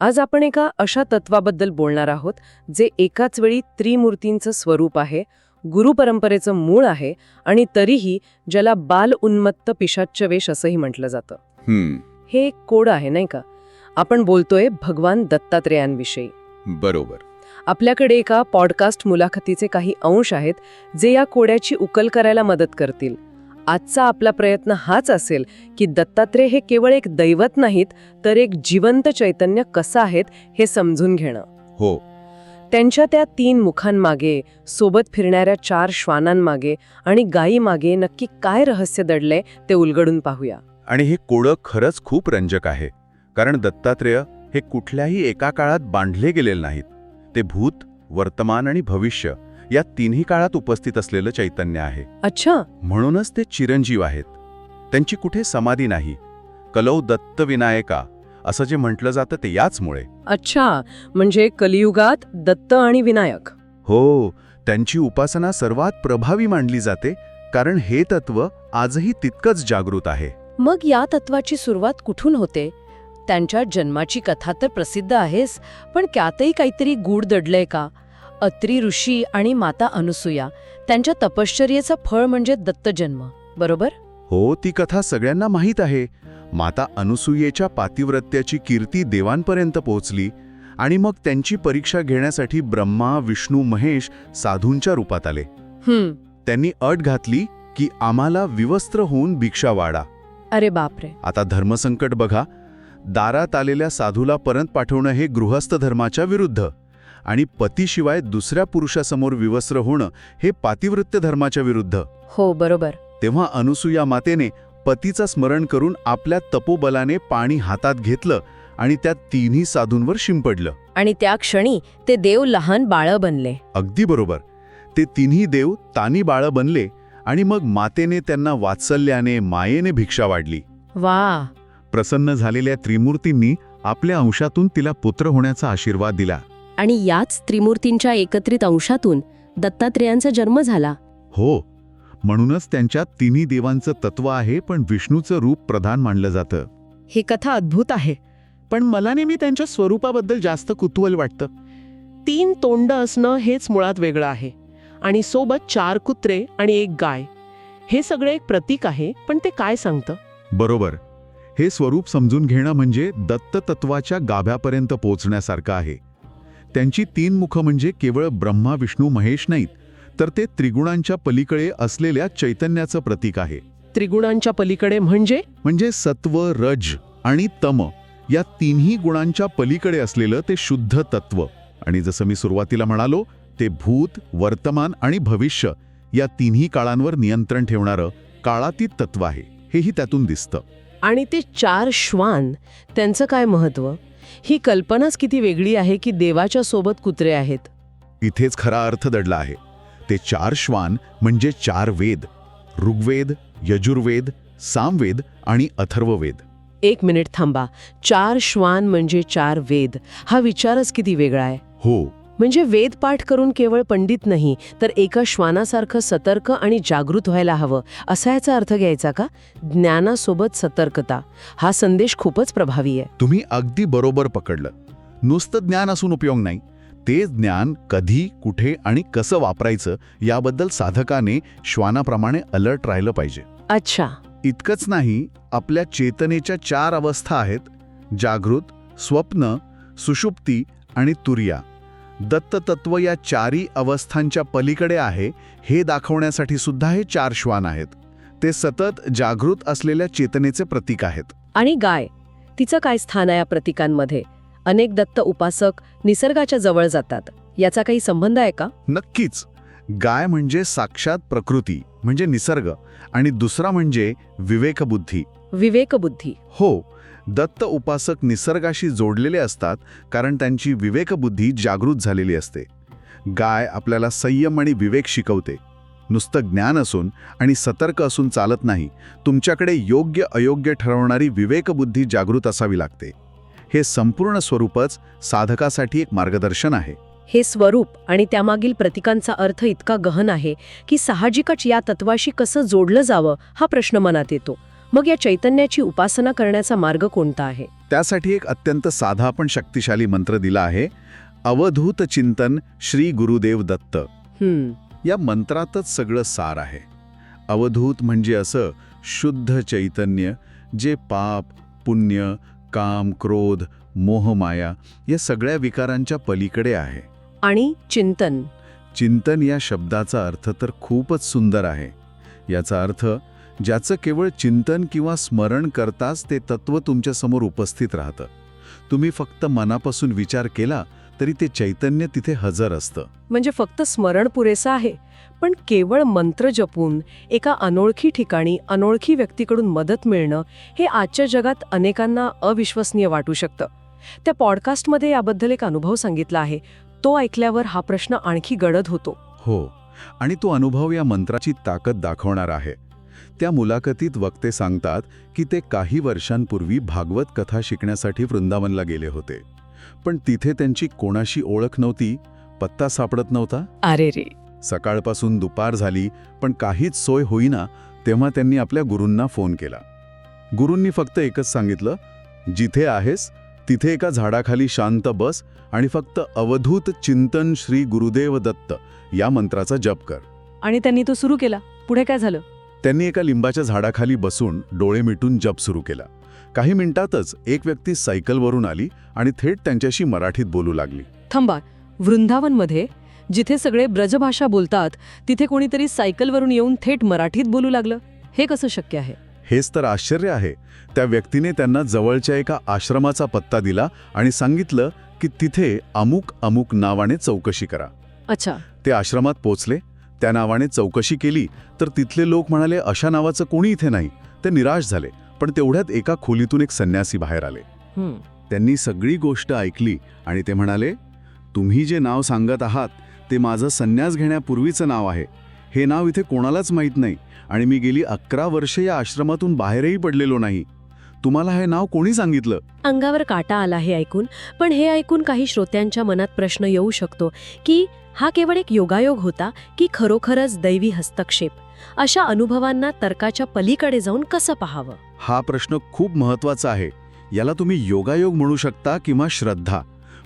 आज आपण एका अशा तत्वाबद्दल बोलणार आहोत जे एकाच वेळी त्रिमूर्तींचं स्वरूप आहे गुरुपरंपरेचं मूळ आहे आणि तरीही ज्याला बाल उन्मत्त पिशाच्यवेश असंही म्हटलं जातं. हम्म. हे एक कोड आहे नाही का? आपण बोलतोय भगवान दत्तात्रेयांविषयी. बरोबर. आपल्याकडे एका पॉडकास्ट मुलाखतीचे काही अंश आहेत जे या कोड्याची उकल करायला मदत करतील. आजचा आपला प्रयत्न हाच असेल की दत्तात्रेय हे केवळ एक दैवत नाहीत तर एक जिवंत चैतन्य कसं आहेत हे समजून घेणं. हो. त्यांच्या त्या तीन मुखांमागे सोबत फिरणाऱ्या चार श्वानांमागे आणि गायीमागे नक्की काय रहस्य दडलंय ते उलगडून पाहूया. आणि हे कोडं खरंच खूप रंजक आहे कारण दत्तात्रेय हे कुठल्याही एका काळात बांधले गेलेले नाहीत. ते भूत वर्तमान आणि भविष्य या तिन्ही काळात उपस्थित असलेलं चैतन्य आहे. अच्छा. म्हणूनच ते चिरंजीव आहेत. त्यांची कुठे समाधी नाही. कलौ दत्त विनायका असं जे म्हटलं जातं ते याचमुळे. अच्छा म्हणजे कलियुगात दत्त आणि विनायक. हो त्यांची उपासना सर्वात प्रभावी मानली जाते कारण हे तत्व आजही तितकंच जागृत आहे. मग या तत्वाची सुरुवात कुठून होते? त्यांच्या जन्माची कथा तर प्रसिद्ध आहेच पण त्यातही काहीतरी गूढ दडलंय का? अत्री ऋषी आणि माता अनुसूया त्यांच्या तपश्चर्येचं फळ म्हणजे दत्तजन्म बरोबर? हो ती कथा सगळ्यांना माहीत आहे. माता अनुसूयेच्या पातिव्रत्याची कीर्ती देवांपर्यंत पोहोचली आणि मग त्यांची परीक्षा घेण्यासाठी ब्रह्मा विष्णू महेश साधूंच्या रूपात आले. त्यांनी अट घातली की आम्हाला विवस्त्र होऊन भिक्षा वाढा. अरे बापरे. आता धर्मसंकट बघा. दारात आलेल्या साधूला परत पाठवणं हे गृहस्थ धर्माच्या विरुद्ध. आणि पतीशिवाय दुसऱ्या पुरुषासमोर विवस्त्र होणं हे पातिवृत्य धर्माच्या विरुद्ध. हो बरोबर. तेव्हा अनुसूया मातेने पतीचं स्मरण करून आपल्या तपोबलाने पाणी हातात घेतलं आणि त्या तिन्ही साधूंवर शिंपडलं. आणि त्या क्षणी ते देव लहान बाळं बनले. अगदी बरोबर. ते तिन्ही देव तानी बाळं बनले आणि मग मातेने त्यांना वात्सल्याने मायेने भिक्षा वाढली. वा. प्रसन्न झालेल्या त्रिमूर्तींनी आपल्या अंशातून तिला पुत्र होण्याचा आशीर्वाद दिला. आणि याच त्रिमूर्तींच्या एकत्रित अंशातून दत्तात्रेयांचा जन्म झाला. हो म्हणूनच त्यांच्यात तिन्ही देवांचं तत्व आहे पण विष्णूचं रूप प्रधान मानलं जातं. ही कथा अद्भुत आहे पण मला नेहमी त्यांच्या स्वरूपाबद्दल जास्त कुतूहल वाटतं. तीन तोंड असणं हेच मुळात वेगळं आहे आणि सोबत चार कुत्रे आणि एक गाय. हे सगळे एक प्रतीक आहे पण ते काय सांगतं? बरोबर. हे स्वरूप समजून घेणं म्हणजे दत्त तत्वाच्या गाभ्यापर्यंत पोहोचण्यासारखं आहे. त्यांची तीन मुखं म्हणजे केवळ ब्रह्मा विष्णू महेश नाहीत तर ते त्रिगुणांच्या पलीकडे असलेल्या चैतन्याचं प्रतीक आहे. त्रिगुणांच्या पलीकडे म्हणजे? म्हणजे सत्व रज आणि तम या तिन्ही गुणांच्या पलीकडे असलेलं ते शुद्ध तत्व. आणि जसं मी सुरुवातीला म्हणालो ते भूत वर्तमान आणि भविष्य या तिन्ही काळांवर नियंत्रण ठेवणारं काळातीत तत्व आहे. हेही त्यातून दिसतं. आणि ते चार श्वान त्यांचं काय महत्त्व? ही कल्पनाच किती वेगळी आहे की देवाच्या सोबत कुत्रे आहेत. इथेच खरा अर्थ दडला आहे. ते चार श्वान म्हणजे चार वेद ऋग्वेद यजुर्वेद सामवेद आणि अथर्ववेद. एक मिनिट थांबा. चार श्वान म्हणजे चार वेद. हा विचारच किती वेगळा आहे. हो म्हणजे वेद पाठ करून केवळ पंडित नाही तर एका श्वानासारखं सतर्क आणि जागृत व्हायला हवं. असा याचा अर्थ घ्यायचा का? ज्ञानासोबत सतर्कता. हा संदेश खूपच प्रभावी आहे. तुम्ही अगदी बरोबर पकडलं. नुसतं ज्ञान असून उपयोग नाही. ते ज्ञान कधी कुठे आणि कसं वापरायचं याबद्दल साधकाने श्वानाप्रमाणे अलर्ट राहिलं पाहिजे. अच्छा. इतकंच नाही आपल्या चेतनेच्या चार अवस्था आहेत. जागृत स्वप्न सुषुप्ती आणि तुर्या. दत्ततत्व या चारी अवस्थांच्या पलीकडे आहे हे दाखवण्यासाठी सुद्धा हे चार श्वान आहेत. ते सतत जागृत असलेल्या चेतनेचे प्रतीक आहेत. आणि गाय तिचं काय स्थान आहे या प्रतीकांमध्ये? अनेक दत्त उपासक निसर्गाच्या जवळ जातात. याचा काही संबंध आहे का? नक्कीच. गाय म्हणजे साक्षात प्रकृती म्हणजे निसर्ग आणि दुसरा म्हणजे विवेकबुद्धी. विवेकबुद्धी. हो दत्त उपासक निसर्गाशी जोडलेले असतात कारण त्यांची विवेकबुद्धी जागृत झालेली असते. गाय आपल्याला संयम आणि विवेक शिकवते. नुसतं ज्ञान असून आणि सतर्क असून चालत नाही तुमच्याकडे योग्य अयोग्य ठरवणारी विवेकबुद्धी जागृत असावी लागते. हे संपूर्ण स्वरूपच साधकासाठी एक मार्गदर्शन आहे. हे स्वरूप आणि त्यामागील प्रतिकांचा अर्थ इतका गहन आहे की साहजिकच या तत्वाशी कसं जोडलं जावं हा प्रश्न मनात येतो. मग या चैतन्याची उपासना करण्याचा मार्ग कोणता आहे? त्यासाठी एक अत्यंत साधा पण शक्तिशाली मंत्र दिला आहे अवधूत चिंतन श्री गुरुदेव दत्त. या मंत्रातच सगळं सार आहे. अवधूत म्हणजे असं शुद्ध चैतन्य जे पाप पुण्य काम क्रोध मोहमाया या सगळ्या विकारांच्या पलीकडे आहे. आणि चिंतन? चिंतन या शब्दाचा अर्थ तर खूपच सुंदर आहे. याचा अर्थ ज्याचं केवळ चिंतन किंवा स्मरण करताच ते तत्व तुमच्यासमोर उपस्थित राहतं. तुम्ही फक्त मनापासून विचार केला तरी ते चैतन्य तिथे हजर असतं. म्हणजे फक्त स्मरण पुरेसं आहे पण केवळ मंत्र जपून एका अनोळखी ठिकाणी अनोळखी व्यक्तीकडून मदत मिळणं हे आजच्या जगात अनेकांना अविश्वसनीय वाटू शकतं. त्या पॉडकास्टमध्ये याबद्दल एक अनुभव सांगितला आहे. तो ऐकल्यावर हा प्रश्न आणखी गडद होतो. हो आणि तो अनुभव या मंत्राची ताकद दाखवणार आहे. त्या मुलाखतीत वक्ते सांगतात की ते काही वर्षांपूर्वी भागवत कथा शिकण्यासाठी वृंदावनला गेले होते. पण तिथे त्यांची कोणाशी ओळख नव्हती पत्ता सापडत नव्हता? अरे रे. सकाळपासून दुपार झाली पण काहीच सोय होईना तेव्हा त्यांनी आपल्या गुरूंना फोन केला. गुरूंनी फक्त एकच सांगितलं जिथे आहेस तिथे एका झाडाखाली शांत बस आणि फक्त अवधूत चिंतन श्री गुरुदेव दत्त या मंत्राचा जप कर. आणि त्यांनी तो सुरू केला. पुढे काय झालं? त्यांनी एका लिंबाच्या झाडाखाली बसून डोळे मिटून जप सुरू केला. काही मिनिटातच एक व्यक्ती सायकलवरून आली आणि थेट त्यांच्याशी मराठीत बोलू लागली. थांबा वृंदावनमध्ये जिथे सगळे ब्रजभाषा बोलतात तिथे कोणीतरी सायकलवरून येऊन थेट मराठीत बोलू लागलं? हे कसं शक्य आहे? हेच तर आश्चर्य आहे. त्या व्यक्तीने त्यांना जवळच्या एका आश्रमाचा पत्ता दिला आणि सांगितलं की तिथे अमुक अमुक नावाने चौकशी करा. अच्छा. ते आश्रमात पोचले त्या नावाने चौकशी केली तर तिथले लोक म्हणाले अशा नावाचं कोणी इथे नाही. ते निराश झाले पण तेवढ्यात एका खोलीतून एक संन्यासी बाहेर आले. त्यांनी सगळी गोष्ट ऐकली आणि ते म्हणाले तुम्ही जे नाव सांगत आहात ते माझं संन्यास घेण्यापूर्वीचं नाव आहे. हे नाव इथे कोणालाच माहीत नाही आणि मी गेली अकरा वर्षे या आश्रमातून बाहेरही पडलेलो नाही. तुम्हाला हे नाव कोणी सांगितलं? अंगावर काटा आला हे ऐकून पण हे ऐकून काही श्रोत्यांच्या मनात प्रश्न येऊ शकतो की हा केवळ एक योगायोग होता की खरोखरच दैवी हस्तक्षेप. अशा अनुभवांना तर्काच्या पलीकडे जाऊन कसं पाहावं? हा प्रश्न खूप महत्त्वाचा आहे. याला तुम्ही योगायोग म्हणू शकता किंवा श्रद्धा.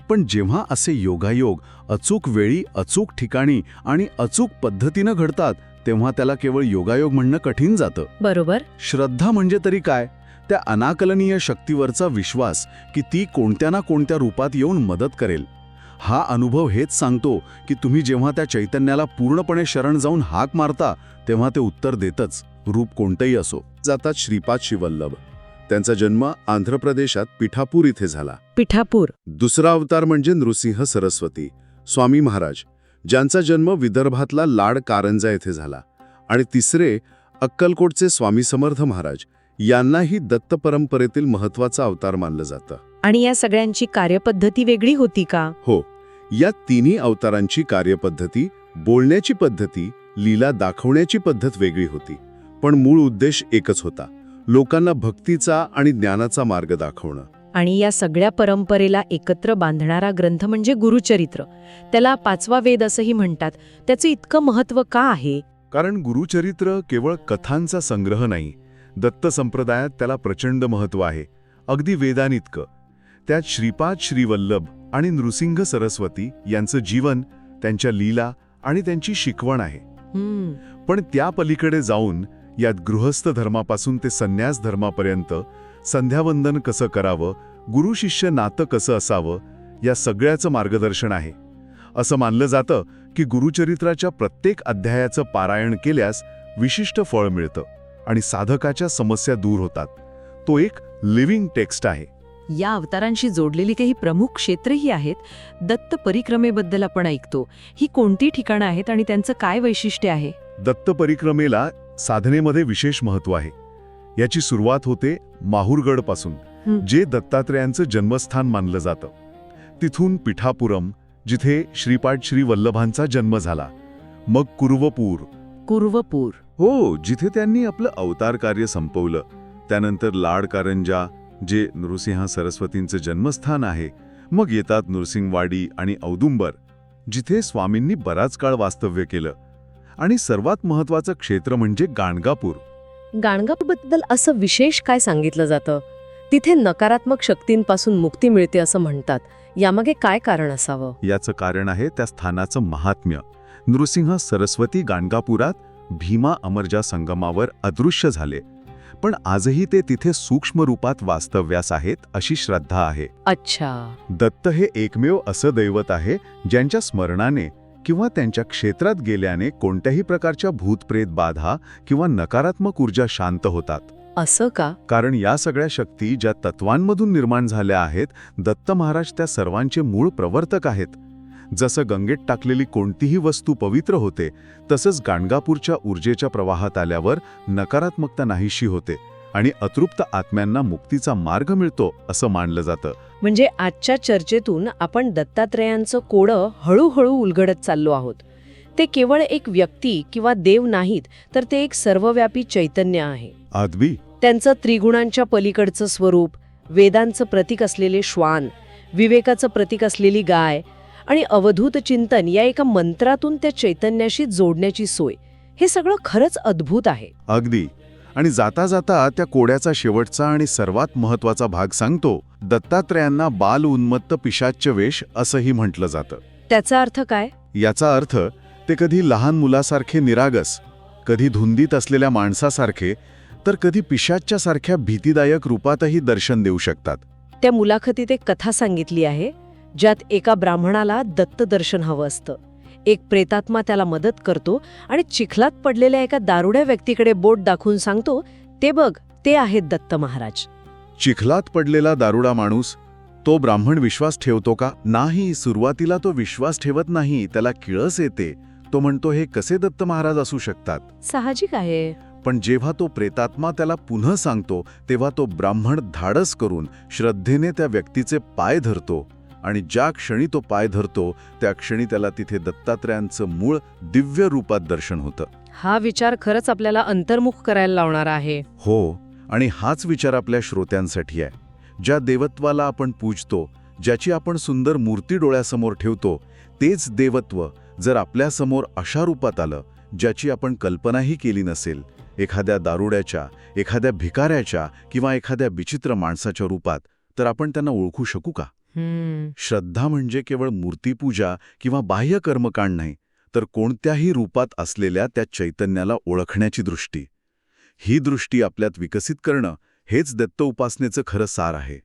पण जेव्हा असे योगायोग अचूक वेळी अचूक ठिकाणी आणि अचूक पद्धतीनं घडतात तेव्हा त्याला केवळ योगायोग म्हणणं कठीण जातं. बरोबर. श्रद्धा म्हणजे तरी काय? त्या अनाकलनीय शक्तीवरचा विश्वास की ती कोणत्या ना कोणत्या रूपात येऊन मदत करेल. हा अनुभव हेच सांगतो की तुम्ही जेव्हा त्या चैतन्याला पूर्णपणे शरण जाऊन हाक मारता तेव्हा ते उत्तर देतच रूप कोणतंही असो. जातात श्रीपाद शिवल्लभ. त्यांचा जन्म आंध्र प्रदेशात पिठापूर इथे झाला. पिठापूर. दुसरा अवतार म्हणजे नृसिंह सरस्वती स्वामी महाराज ज्यांचा जन्म विदर्भातला लाड कारंजा येथे झाला. आणि तिसरे अक्कलकोटचे स्वामी समर्थ महाराज यांनाही दत्त परंपरेतील महत्त्वाचा अवतार मानलं जातं. आणि या सगळ्यांची कार्यपद्धती वेगळी होती का? हो. या तिन्ही अवतारांची कार्यपद्धती बोलण्याची पद्धती लीला दाखवण्याची पद्धत वेगळी होती. पण मूळ उद्देश एकच होता लोकांना भक्तीचा आणि ज्ञानाचा मार्ग दाखवणं. आणि या सगळ्या परंपरेला एकत्र बांधणारा ग्रंथ म्हणजे गुरुचरित्र. त्याला पाचवा वेद असंही म्हणतात. त्याचं इतकं महत्त्व का आहे? कारण गुरुचरित्र केवळ कथांचा संग्रह नाही दत्त संप्रदायात त्याला प्रचंड महत्त्व आहे. अगदी वेदानितकं त्यात श्रीपाद श्रीवल्लभ आणि नृसिंह सरस्वती यांचं जीवन त्यांच्या लीला आणि त्यांची शिकवण आहे. पण त्या पलीकडे जाऊन यात गृहस्थ धर्मापासून ते संन्यास धर्मापर्यंत संध्यावंदन कसं करावं गुरु शिष्य नातं कसं असावं या सगळ्याचं मार्गदर्शन आहे. असं मानलं जातं की गुरुचरित्राच्या प्रत्येक अध्यायाचं पारायण केल्यास विशिष्ट फळ मिळतं आणि साधकाच्या समस्या दूर होतात. तो एक लिव्हिंग टेक्स्ट आहे. या अवतारांशी जोडलेली काही प्रमुख क्षेत्रही आहेत. दत्त परिक्रमेबद्दल आपण ऐकतो. ही कोणती ठिकाणं आहेत आणि त्यांचं काय वैशिष्ट्य आहे? दत्त परिक्रमेला साधनेमध्ये विशेष महत्त्व आहे. याची सुरुवात होते माहूरगडपासून. जे दत्तात्रेयांचं जन्मस्थान मानलं जातं. तिथून पिठापुरम जिथे श्रीपाद श्री वल्लभांचा जन्म झाला. मग कुर्वपूर. कुर्वपूर. हो जिथे त्यांनी आपलं अवतार कार्य संपवलं. त्यानंतर लाड कारंजा जे नृसिंह सरस्वतींचं जन्मस्थान आहे. मग येतात नृसिंहवाडी आणि औदुंबर जिथे स्वामींनी बराच काळ वास्तव्य केलं. आणि सर्वात महत्वाचं क्षेत्र म्हणजे गाणगापूर. गाणगापूरबद्दल असं विशेष काय सांगितलं जातं? तिथे नकारात्मक शक्तींपासून मुक्ती मिळते असं म्हणतात. यामागे काय कारण असावं? याचं कारण आहे त्या स्थानाचं महात्म्य. नृसिंह सरस्वती गाणगापुरात भीमा अमरजा संगमावर अदृश्य झाले. पण आजही ते तिथे सूक्ष्म रूपात वास्तव्यास आहेत अशी श्रद्धा आहे. अच्छा. दत्त हे एकमेव असं दैवत आहे ज्यांच्या स्मरणाने किंवा त्यांच्या क्षेत्रात गेल्याने कोणत्याही प्रकारच्या भूतप्रेत बाधा किंवा नकारात्मक ऊर्जा शांत होतात. असं का? कारण या सगळ्या शक्ती ज्या तत्वांमधून निर्माण झाल्या आहेत दत्त महाराज त्या सर्वांचे मूळ प्रवर्तक आहेत. जसं गंगेत टाकलेली कोणतीही वस्तू पवित्र होते तसंच गाणगापूरच्या ऊर्जेच्या प्रवाहात आल्यावर नकारात्मकता नाहीशी होते आणि अतृप्त आत्म्यांना मुक्तीचा मार्ग मिळतो असं मानलं जातं. म्हणजे आजच्या चर्चेतून आपण दत्तात्रेयांचं कोडं हळूहळू उलगडत चाललो आहोत. ते केवळ एक व्यक्ती किंवा देव नाहीत तर ते एक सर्वव्यापी चैतन्य आहे. आदवी. त्यांचं त्रिगुणांच्या पलीकडचं स्वरूप वेदांचं प्रतीक असलेले श्वान विवेकाचं प्रतीक असलेली गाय आणि अवधूत चिंतन या एका मंत्रातून त्या चैतन्याशी जोडण्याची सोय. हे सगळं खरंच अद्भुत आहे. अगदी. आणि जाता जाता त्या कोड्याचा शेवटचा आणि सर्वात महत्त्वाचा भाग सांगतो दत्तात्रयांना बाल उन्मत्त पिशाच्य वेश असंही म्हटलं जातं. त्याचा अर्थ काय? याचा अर्थ ते कधी लहान मुलासारखे निरागस कधी धुंदीत असलेल्या माणसासारखे तर कधी पिशाच्यासारख्या भीतीदायक रूपातही दर्शन देऊ शकतात. त्या मुलाखतीत एक कथा सांगितली आहे. ज्यात एका ब्राह्मणाला दत्त दर्शन हवं असतं. एक प्रेतात्मा त्याला मदत करतो आणि चिखलात पडलेल्या एका दारुड्या व्यक्तीकडे बोट दाखवून सांगतो ते बघ ते आहेत दत्त महाराज. चिखलात पडलेला दारुडा माणूस तो ब्राह्मण विश्वास ठेवतो का? नाही सुरुवातीला तो विश्वास ठेवत नाही त्याला किळस येते. तो म्हणतो हे कसे दत्त महाराज असू शकतात? साहजिक आहे. पण जेव्हा तो प्रेतात्मा त्याला पुन्हा सांगतो तेव्हा तो ब्राह्मण धाडस करून श्रद्धेने त्या व्यक्तीचे पाय धरतो. आणि ज्या क्षणी तो पाय धरतो त्या क्षणी त्याला तिथे दत्तात्रयांचं मूळ दिव्य रूपात दर्शन होतं. हा विचार खरंच आपल्याला अंतर्मुख करायला लावणार आहे. हो आणि हाच विचार आपल्या श्रोत्यांसाठी आहे. ज्या देवत्वाला आपण पूजतो ज्याची आपण सुंदर मूर्ती डोळ्यासमोर ठेवतो तेच देवत्व जर आपल्यासमोर अशा रूपात आलं ज्याची आपण कल्पनाही केली नसेल एखाद्या दारुड्याच्या एखाद्या भिकाऱ्याच्या किंवा एखाद्या विचित्र माणसाच्या रूपात तर आपण त्यांना ओळखू शकू का? श्रद्धा म्हणजे केवळ मूर्तीपूजा किंवा बाह्य कर्मकांड नाही तर कोणत्याही रूपात असलेल्या त्या चैतन्याला ओळखण्याची दृष्टी. ही दृष्टी आपल्यात विकसित करणं हेच दत्त उपासनेचं खरं सार आहे.